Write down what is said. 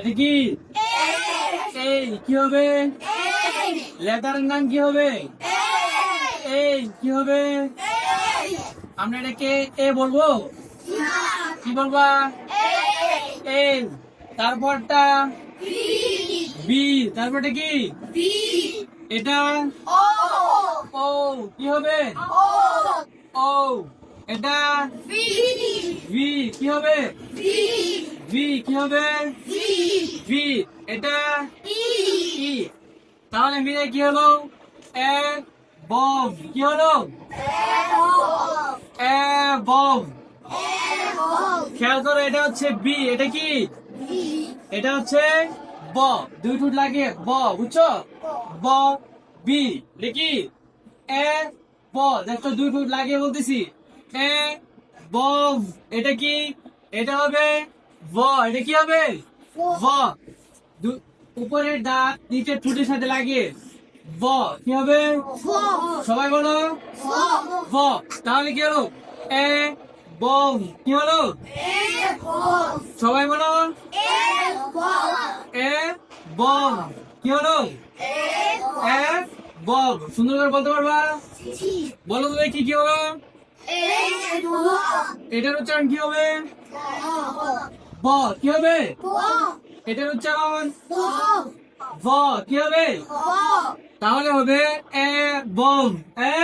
এটা কি? এই, কি হবে? লেটারের নাম কি হবে? এই, কি হবে? আমরা এটাকে এ বলব? কি বলবা? এই তারপরটা? বি। তারপরটা কি? এটা? ও, কি হবে? ও। এটা? ভি। কি হবে? ভি। কি হবে? ভি এটা ই তাহলে মিলে কি হলো? এ বব কি হলো? এ বব খেয়াল করো এটা হচ্ছে বি এটা কি? এটা হচ্ছে ব। দুই টুট লাগে ব বুঝছ? ব। বি দেখি? এ ব দেখো দুই টুট লাগে বলতেছি। এ ব এটা কি? এটা হবে ব এটা কি হবে? ব উপরের দাঁত নিচের ঠুটের সাথে লাগে ব কি হবে? সবাই বলো? ব তাহলে কি হলো? এ ব কি হলো? সবাই বলো? এ বম। কি হলো? এ বম। সুন্দর করে বলতে পারবা? বলো তো দেখি কি হলো? এটার উচ্চারণ কি হবে? ব কি হবে? এটার উচ্চারণ? ব। কি হবে? তাহলে হবে এ বম এ